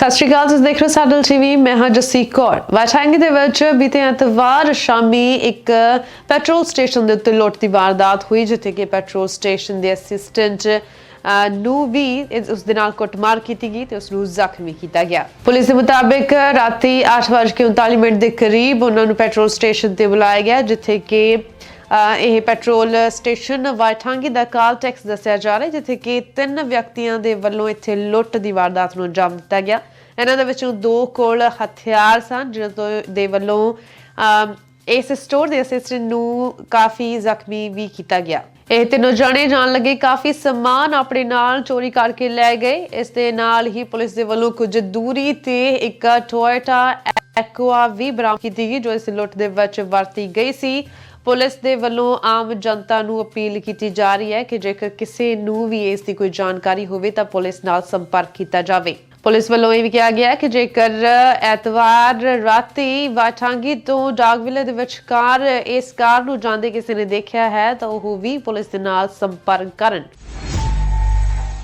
ਸਤਿ ਸ਼੍ਰੀ ਅਕਾਲ, ਤੁਸੀਂ ਦੇਖ ਰਹੇ ਹੋ ਸਾਡਲ ਟੀਵੀ। ਮੈਂ ਹਾਂ ਜਸੀ ਕੌਰ। ਵਾਟਾਂਗੀ ਦੇ ਵਿੱਚ ਬੀਤੇ ਐਤਵਾਰ ਸ਼ਾਮੀ ਇੱਕ ਪੈਟਰੋਲ ਸਟੇਸ਼ਨ ਦੇ ਉੱਤੇ ਲੁੱਟ ਦੀ ਵਾਰਦਾਤ ਹੋਈ, ਜਿੱਥੇ ਕਿ ਪੈਟਰੋਲ ਸਟੇਸ਼ਨ ਦੇ ਅਸਿਸਟੈਂਟ ਨੂੰ ਵੀ ਇਸ- ਉਸ ਦੇ ਨਾਲ ਕੁੱਟਮਾਰ ਕੀਤੀ ਗਈ ਤੇ ਉਸ ਨੂੰ ਜ਼ਖਮੀ ਕੀਤਾ ਗਿਆ। ਪੁਲਿਸ ਦੇ ਮੁਤਾਬਿਕ ਰਾਤੀ 8:39 ਮਿੰਟ ਦੇ ਕਰੀਬ ਉਹਨਾਂ ਨੂੰ ਪੈਟਰੋਲ ਸਟੇਸ਼ਨ ਤੇ ਬੁਲਾਇਆ ਗਿਆ, ਜਿੱਥੇ ਕਿ ਇਹ ਪੈਟਰੋਲ ਸਟੇਸ਼ਨ ਵਾਇਠਾਂਗੀ ਦਾ ਕਾਲ ਟੈਕਸ ਦੱਸਿਆ ਜਾ ਰਿਹਾ ਜਿੱਥੇ ਕਿ ਤਿੰਨ ਵਿਅਕਤੀਆਂ ਦੇ ਵੱਲੋਂ ਇੱਥੇ ਲੁੱਟ ਦੀ ਵਾਰਦਾਤ ਨੂੰ ਅੰਜਾਮ ਦਿੱਤਾ ਗਿਆ। ਇਹਨਾਂ ਦੇ ਵਿੱਚੋਂ ਦੋ ਕੋਲ ਹਥਿਆਰ ਸਨ, ਜਿਨ੍ਹਾਂ ਤੋਂ ਦੇ ਵੱਲੋਂ ਇਸ ਸਟੋਰ ਦੇ ਅਸਿਸਟੈਂਟ ਨੂੰ ਕਾਫੀ ਜ਼ਖਮੀ ਵੀ ਕੀਤਾ ਗਿਆ। ਇਹ ਤਿੰਨੋਂ ਜਾਣੇ ਜਾਣ ਲੱਗੇ, ਕਾਫੀ ਸਮਾਨ ਆਪਣੇ ਨਾਲ ਚੋਰੀ ਕਰਕੇ ਲੈ ਗਏ। ਇਸ ਦੇ ਨਾਲ ਹੀ ਪੁਲਿਸ ਦੇ ਵੱਲੋਂ ਕੁਝ ਦੂਰੀ ਤੇ ਇੱਕ ਟੋਇਟਾ ਐਕਵਾ ਵੀ ਬਰਾਮਦ ਕੀਤੀ ਗਈ, ਜੋ ਇਸ ਲੁੱਟ ਦੇ ਵਿੱਚ ਵਰਤੀ ਗਈ ਸੀ। ਪੁਲਿਸ ਦੇ ਵੱਲੋਂ ਆਮ ਜਨਤਾ ਨੂੰ ਅਪੀਲ ਕੀਤੀ ਜਾ ਰਹੀ ਹੈ ਕਿ ਜੇਕਰ ਕਿਸੇ ਨੂੰ ਵੀ ਇਸ ਦੀ ਕੋਈ ਜਾਣਕਾਰੀ ਹੋਵੇ, ਤਾਂ ਪੁਲਿਸ ਨਾਲ ਸੰਪਰਕ ਕੀਤਾ ਜਾਵੇ। ਪੁਲਿਸ ਵੱਲੋਂ ਇਹ ਵੀ ਕਿਹਾ ਗਿਆ ਕਿ ਜੇਕਰ ਐਤਵਾਰ ਰਾਤੀ ਵਾਠਾਂਗੀ ਤੋਂ ਡਾਗਵਿਲੇ ਦੇ ਵਿਚਕਾਰ ਇਸ ਕਾਰ ਨੂੰ ਜਾਂਦੇ ਕਿਸੇ ਨੇ ਦੇਖਿਆ ਹੈ, ਤਾਂ ਉਹ ਵੀ ਪੁਲਿਸ ਦੇ ਨਾਲ ਸੰਪਰਕ ਕਰਨ।